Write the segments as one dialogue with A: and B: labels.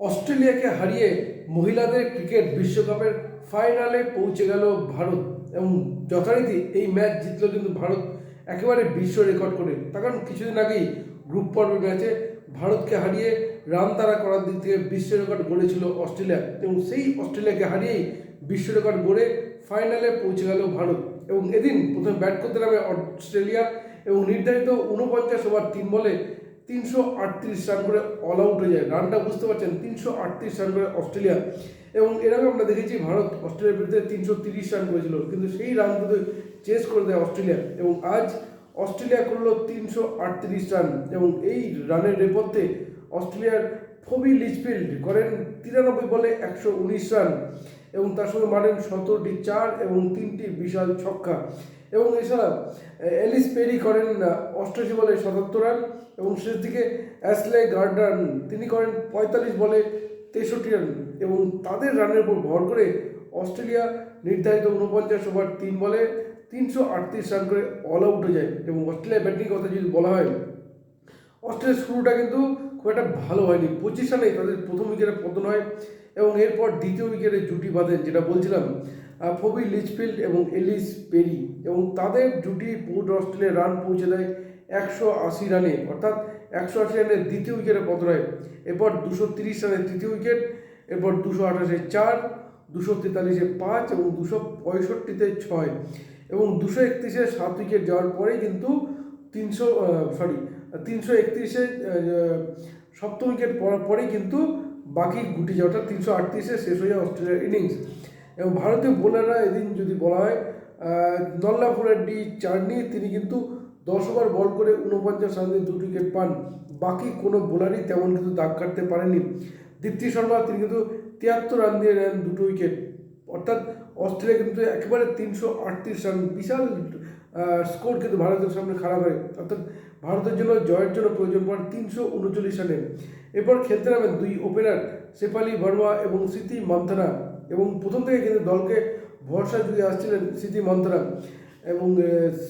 A: অস্ট্রেলিয়াকে হারিয়ে মহিলাদের ক্রিকেট বিশ্বকাপের ফাইনালে পৌঁছে গেল ভারত এবং যথারীতি এই ম্যাচ জিতলো কিন্তু ভারত একেবারে বিশ্ব রেকর্ড করে। তার কারণ কিছুদিন আগেই গ্রুপ পর্বের ম্যাচে ভারতকে হারিয়ে রান তারা করার দিক থেকে বিশ্ব রেকর্ড গড়েছিল অস্ট্রেলিয়া এবং সেই অস্ট্রেলিয়াকে হারিয়েই বিশ্ব রেকর্ড গড়ে ফাইনালে পৌঁছে গেল ভারত এবং এদিন প্রথমে ব্যাট করতে নামে অস্ট্রেলিয়া এবং নির্ধারিত উনপঞ্চাশ ওভার তিন বলে তিনশো আটত্রিশ রান করে অল আউট হয়ে যায়। রানটা বুঝতে পারছেন, তিনশো আটত্রিশ রান করে অস্ট্রেলিয়া। এবং এর আগে আমরা দেখেছি ভারত অস্ট্রেলিয়ার বিরুদ্ধে তিনশো তিরিশ রান করেছিল। কিন্তু সেই রান কিন্তু চেস করে দেয় অস্ট্রেলিয়া। এবং আজ অস্ট্রেলিয়া করল তিনশো আটত্রিশ রান। এবং এই রানের নেপথ্যে অস্ট্রেলিয়ার ফবি লিচফিল্ড করেন তিরানব্বই বলে একশো উনিশ রান। এবং তার সঙ্গে মারেন সতেরোটি চার এবং তিনটি বিশাল ছক্কা। এবং এছাড়া এলিস পেরি করেন অষ্টআশি বলে সাতাত্তর রান এবং শেষ দিকে অ্যাসলে গার্ডান তিনি করেন পঁয়তাল্লিশ বলে তেষট্টি রান এবং তাদের রানের উপর ভর করে অস্ট্রেলিয়া নির্ধারিত উনপঞ্চাশ ওভার তিন বলে তিনশো আটত্রিশ রান করে অল আউট হয়ে যায় এবং অস্ট্রেলিয়া ব্যাটিং কথা যদি বলা হয়, অস্ট্রেলিয়ার শুরুটা কিন্তু খুব একটা ভালো হয়নি। পঁচিশ রানেই তাদের প্রথম উইকেটে পতন হয় এবং এরপর দ্বিতীয় উইকেটে জুটি বাঁধেন, যেটা বলছিলাম ফবি লিচফিল্ড এবং এলিস পেরি এবং তাদের জুটি পূর্ব অস্ট্রেলিয়া রান পৌঁছে দেয় একশো আশি রানে অর্থাৎ একশো আশি রানের দ্বিতীয় উইকেটে পতন হয় এরপর দুশো তিরিশ রানের তৃতীয় উইকেট এরপর দুশো আঠাশে চার, দুশো তেতাল্লিশে পাঁচ এবং দুশো পঁয়ষট্টিতে ছয় এবং দুশো একত্রিশে সাত উইকেট যাওয়ার পরেই কিন্তু তিনশো সরি তিনশো একত্রিশে সপ্তম উইকেট পড়ার পরেই কিন্তু বাকি গুটি অর্থাৎ তিনশো আটত্রিশে শেষ হয়ে যায় অস্ট্রেলিয়ার ইনিংস এবং ভারতীয় বোলাররা এদিন যদি বলা হয় নল্লাপুরের চার্নি, তিনি কিন্তু দশ ওভার বল করে উনপঞ্চাশ রানে দুটি উইকেট পান। বাকি কোনো বোলারই তেমন কিন্তু দাগ কাটতে পারেনি। দীপ্তি শর্মা, তিনি কিন্তু তিয়াত্তর রান দিয়ে নেন দুটো উইকেট। অর্থাৎ অস্ট্রেলিয়া কিন্তু একেবারে তিনশো আটত্রিশ রান, বিশাল স্কোর কিন্তু ভারতের সামনে খারাপ হয়। অর্থাৎ ভারতের জন্য, জয়ের জন্য প্রয়োজন পড়ে তিনশো উনচল্লিশ রানে। এরপর খেলতে নামেন দুই ওপেনার শেফালি বর্মা এবং স্মৃতি মন্থনা। এবং প্রথম থেকে কিন্তু দলকে ভরসা দিয়ে আসছিলেন স্মৃতি মন্থনা এবং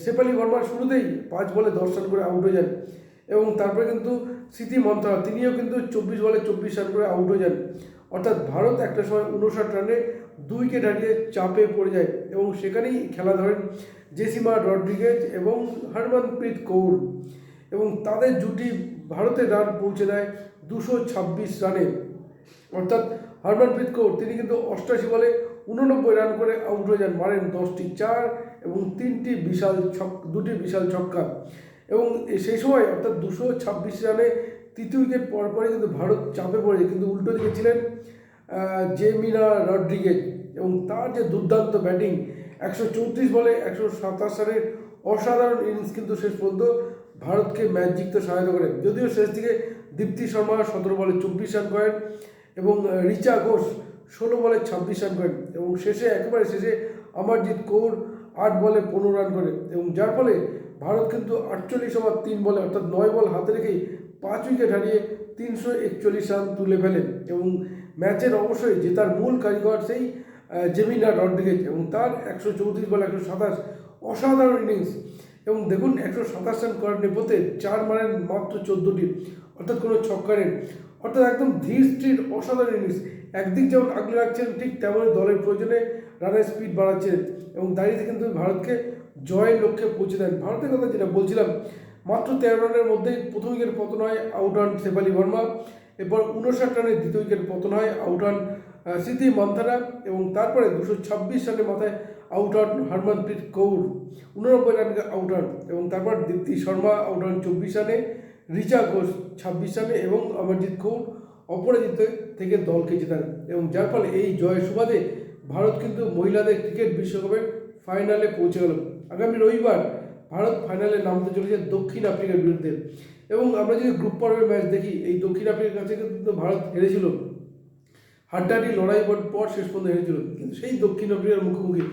A: শেফালি বর্মা শুরুতেই পাঁচ বলে দশ রান করে আউট হয়ে যান। এবং তারপরে কিন্তু স্মৃতি মন্ত্রা, তিনিও কিন্তু চব্বিশ বলে চব্বিশ রান করে আউট হয়ে যান। অর্থাৎ ভারত একটা সময় উনষাট রানে দুই উইকেট হারিয়ে চাপে পড়ে যায়। এবং সেখানেই খেলা ধরেন জেসিমা রড্রিগেজ এবং হরমনপ্রীত কৌর। এবং তাদের জুটি ভারতের রান পৌঁছে দেয় দুশো ছাব্বিশ রানে। অর্থাৎ হরমনপ্রীত কৌর তিনি কিন্তু অষ্টাশি বলে উননব্বই রান করে আউট হয়ে যান, মারেন দশটি চার এবং তিনটি বিশাল ছক, দুটি বিশাল ছক্কা। এবং সেই সময় অর্থাৎ দুশো ছাব্বিশ রানে তৃতীয় উইকেট পর পরে কিন্তু ভারত চাপে পড়ে, কিন্তু উল্টো দিকে ছিলেন জেমিনা রড্রিগেজ। এবং তার যে দুর্দান্ত ব্যাটিং, একশো চৌত্রিশ বলে একশো সাতাশ রানের অসাধারণ ইনিংস কিন্তু শেষ পর্যন্ত ভারতকে ম্যাচ জিততে সহায়তা করে যদিও শেষ দিকে দীপ্তি শর্মা সতেরো বলে চব্বিশ রান করেন এবং রিচা ঘোষ ষোলো বলে ছাব্বিশ রান করেন এবং শেষে, একেবারে শেষে অমরজিৎ কৌর আট বলে পনেরো রান করে এবং যার ফলে ভারত কিন্তু আটচল্লিশ ওভার তিন বলে, অর্থাৎ নয় বল হাতে রেখেই পাঁচ উইকেট হারিয়ে তিনশো একচল্লিশ রান তুলে ফেলেন এবং ম্যাচের অবশ্যই জেতার মূল কারিগর সেই জেমিনা রড্রিগেজ এবং তার একশো চৌত্রিশ বলে একশো সাতাশ অসাধারণ ইনিংস এবং দেখুন, একশো সাতাশ রান করার নেপথ্যে চার মারেন মাত্র চোদ্দোটি, অর্থাৎ কোনো ছক্কা অর্থাৎ একদম ধীর, স্থির, অসাধারণ ইনিংস। একদিক যেমন আগলে রাখছেন, ঠিক তেমনই দলের প্রয়োজনে রানের স্পিড বাড়াচ্ছেন এবং দাঁড়িয়ে কিন্তু ভারতকে জয়ের লক্ষ্যে পৌঁছে দেন। ভারতের কথা যেটা বলছিলাম, মাত্র তেরো রানের মধ্যেই প্রথম উইকেট পতন হয় আউট হন শেফালি বর্মা, এরপর উনষাট রানের দ্বিতীয় উইকেট পতন হয় আউট হন স্মৃতি মান্থারা এবং তারপরে দুশো ছাব্বিশ রানের মাথায় আউট হন হরমনপ্রীত কৌর, উননব্বই রানকে আউট হন এবং তারপর দীপ্তি শর্মা আউট হন চব্বিশ রানে রিচা ঘোষ ছাব্বিশ রানে এবং অমরজিৎ কৌর অপরাজিত থেকে দলকে জেতান এবং যার ফলে এই জয়ের সুবাদে ভারত কিন্তু মহিলাদের ক্রিকেট বিশ্বকাপের ফাইনালে পৌঁছে গেল। আগামী রবিবার ভারত ফাইনালে নামতে চলেছে দক্ষিণ আফ্রিকার বিরুদ্ধে এবং আমরা যদি গ্রুপ পর্বের ম্যাচ দেখি, এই দক্ষিণ আফ্রিকার কাছে কিন্তু ভারত হেরেছিল। হাড্ডাহাড্ডি লড়াই পর পর শেষ পর্যন্ত হেরেছিল। কিন্তু সেই দক্ষিণ আফ্রিকার মুখোমুখি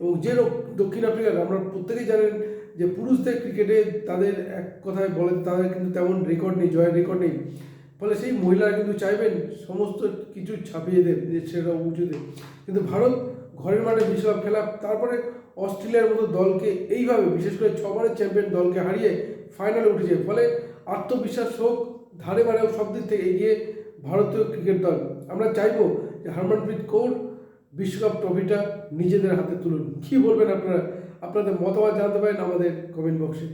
A: এবং যে দক্ষিণ আফ্রিকার আমরা প্রত্যেকেই জানেন যে পুরুষদের ক্রিকেটে তাদের এক কথায় বলে তাদের কিন্তু তেমন রেকর্ড নেই, জয়ের রেকর্ড নেই। ফলে সেই মহিলারা কিন্তু চাইবেন সমস্ত কিছু ছাপিয়ে দেন সেটা উঁচুতে। কিন্তু ভারত ঘরের মাঠে বিশ্বকাপ খেলা, তারপরে অস্ট্রেলিয়ার মতো দলকে এইভাবে, বিশেষ করে ছবারের চ্যাম্পিয়ন দলকে হারিয়ে ফাইনালে উঠেছে। ফলে আত্মবিশ্বাস হোক, ধারে বারে সব দিক থেকে এগিয়ে ভারতীয় ক্রিকেট দল। আমরা চাইব যে হরমনপ্রীত কৌর বিশ্বকাপ ট্রফিটা নিজেদের হাতে তুলুন। কী বলবেন আপনারা? আপনাদের মতামত জানাতে পারেন আমাদের কমেন্ট বক্সে